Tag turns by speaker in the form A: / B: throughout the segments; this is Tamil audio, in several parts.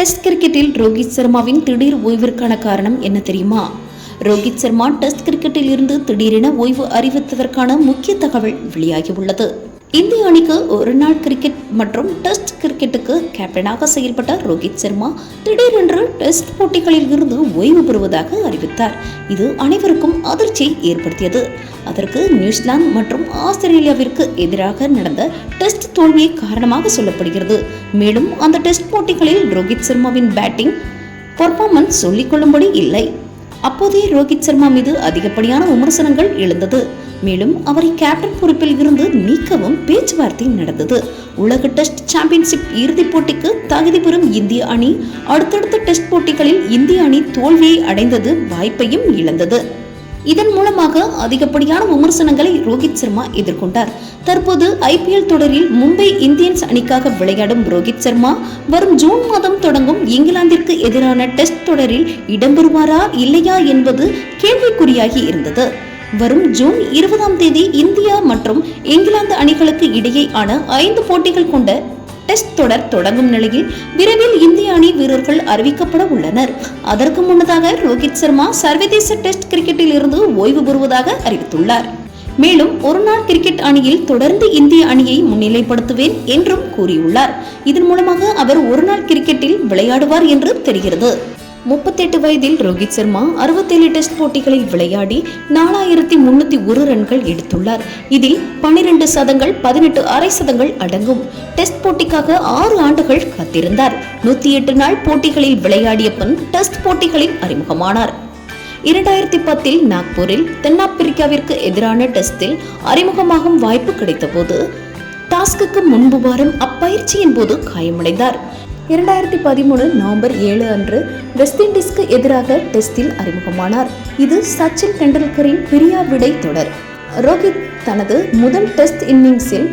A: டெஸ்ட் கிரிக்கெட்டில் ரோஹித் சர்மாவின் திடீர் ஓய்விற்கான காரணம் என்ன தெரியுமா ரோஹித் சர்மா டெஸ்ட் கிரிக்கெட்டில் இருந்து திடீரென ஓய்வு அறிவித்ததற்கான முக்கிய தகவல் வெளியாகியுள்ளது இந்திய அணிக்கு ஒரு நாள் கிரிக்கெட் மற்றும் டெஸ்ட் கிரிக்கெட்டுக்கு கேப்டனாக செயல்பட்ட ரோஹித் சர்மா திடீரென்று டெஸ்ட் போட்டிகளில் இருந்து ஓய்வு பெறுவதாக அறிவித்தார் இது அனைவருக்கும் அதிர்ச்சியை ஏற்படுத்தியது அதற்கு நியூசிலாந்து மற்றும் ஆஸ்திரேலியாவிற்கு எதிராக நடந்த டெஸ்ட் தோல்வியை காரணமாக சொல்லப்படுகிறது மேலும் அந்த டெஸ்ட் போட்டிகளில் ரோஹித் சர்மாவின் பேட்டிங் பர்ஃபார்மன்ஸ் சொல்லிக்கொள்ளும்படி இல்லை அப்போதே ரோஹித் சர்மா மீது அதிகப்படியான விமர்சனங்கள் எழுந்தது மேலும் அவரை கேப்டன் பொறுப்பில் இருந்து நீக்கவும் பேச்சுவார்த்தை நடந்தது உலக டெஸ்ட் சாம்பியன்ஷிப் இறுதிப் போட்டிக்கு தகுதி பெறும் இந்திய அணி அடுத்தடுத்த டெஸ்ட் போட்டிகளில் இந்திய அணி தோல்வியை அடைந்தது வாய்ப்பையும் இழந்தது இதன் மூலமாக அதிகப்படியான விமர்சனங்களை ரோஹித் சர்மா எதிர்கொண்டார் தற்போது ஐபிஎல் தொடரில் மும்பை இந்தியன்ஸ் அணிக்காக விளையாடும் ரோஹித் சர்மா வரும் ஜூன் மாதம் தொடங்கும் இங்கிலாந்திற்கு எதிரான டெஸ்ட் தொடரில் இடம்பெறுவாரா இல்லையா என்பது கேள்விக்குறியாகி இருந்தது வரும் ஜூன் இருபதாம் தேதி இந்தியா மற்றும் இங்கிலாந்து அணிகளுக்கு இடையேயான ஐந்து போட்டிகள் கொண்ட டெஸ்ட் தொடர் தொடங்கும் நிலையில் விரைவில் இந்திய அணி வீரர்கள் அறிவிக்கப்பட உள்ளனர் அதற்கு முன்னதாக ரோஹித் சர்மா சர்வதேச டெஸ்ட் கிரிக்கெட்டில் இருந்து ஓய்வு பெறுவதாக அறிவித்துள்ளார் மேலும் ஒருநாள் கிரிக்கெட் அணியில் தொடர்ந்து இந்திய அணியை முன்னிலைப்படுத்துவேன் என்றும் கூறியுள்ளார் இதன் மூலமாக அவர் ஒருநாள் கிரிக்கெட்டில் விளையாடுவார் என்று தெரிகிறது முப்பத்தெட்டு வயதில் ரோஹித் சர்மா அறுபத்தேழு டெஸ்ட் போட்டிகளில் விளையாடி நாலாயிரத்தி முன்னூத்தி ஒரு ரன்கள் எடுத்துள்ளார் இதில் பனிரெண்டு சதங்கள் பதினெட்டு அரை சதங்கள் அடங்கும் டெஸ்ட் போட்டிக்காக ஆறு ஆண்டுகள் காத்திருந்தார் நூத்தி எட்டு நாள் போட்டிகளில் விளையாடிய பின் டெஸ்ட் போட்டிகளில் அறிமுகமானார் இரண்டாயிரத்தி பத்தில் நாக்பூரில் தென்னாப்பிரிக்காவிற்கு எதிரான டெஸ்டில் அறிமுகமாகும் வாய்ப்பு கிடைத்தபோது டாஸ்க்கு முன்பு வாரம் அப்பயிற்சியின் போது காயமடைந்தார் இரண்டாயிரத்தி பதிமூணு நவம்பர் ஏழு அன்று வெஸ்ட் இண்டீஸ்க்கு எதிராக டெஸ்டில் அறிமுகமானார் இது சச்சின் டெண்டுல்கரின் பிரியா விடை தொடர் ரோஹித் தனது முதல் டெஸ்ட் இன்னிங்ஸில்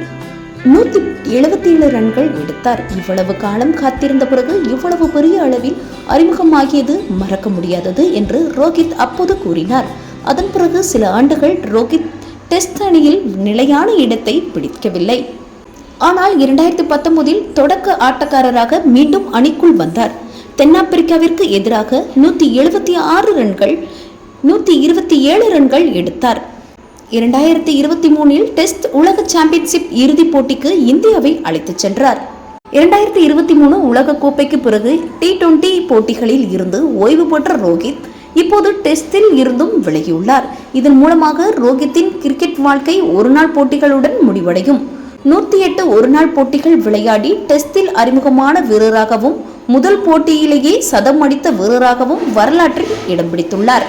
A: நூற்றி எழுபத்தி ஏழு ரன்கள் எடுத்தார் இவ்வளவு காலம் காத்திருந்த பிறகு இவ்வளவு பெரிய அளவில் அறிமுகமாகியது மறக்க முடியாதது என்று ரோஹித் அப்போது கூறினார் அதன் பிறகு சில ஆண்டுகள் ரோஹித் டெஸ்ட் அணியில் நிலையான இடத்தை பிடிக்கவில்லை ஆனால் இரண்டாயிரத்தி பத்தொன்பதில் தொடக்க ஆட்டக்காரராக மீண்டும் அணிக்குள் வந்தார் தென்னாப்பிரிக்காவிற்கு எதிராக நூற்றி எழுபத்தி ஆறு ரன்கள் நூற்றி இருபத்தி ஏழு ரன்கள் எடுத்தார் இரண்டாயிரத்தி இருபத்தி மூணில் டெஸ்ட் உலக சாம்பியன்ஷிப் இறுதிப் போட்டிக்கு இந்தியாவை அழைத்துச் சென்றார் இரண்டாயிரத்தி இருபத்தி மூணு உலக கோப்பைக்கு பிறகு டி டுவெண்டி போட்டிகளில் இருந்து ஓய்வு பெற்ற ரோஹித் இப்போது டெஸ்டில் இருந்தும் விலகியுள்ளார் இதன் மூலமாக ரோஹித்தின் கிரிக்கெட் வாழ்க்கை ஒருநாள் போட்டிகளுடன் முடிவடையும் நூற்றி எட்டு ஒருநாள் போட்டிகள் விளையாடி டெஸ்டில் அறிமுகமான வீரராகவும் முதல் போட்டியிலேயே சதம் அடித்த வீரராகவும் வரலாற்றில் இடம் பிடித்துள்ளார்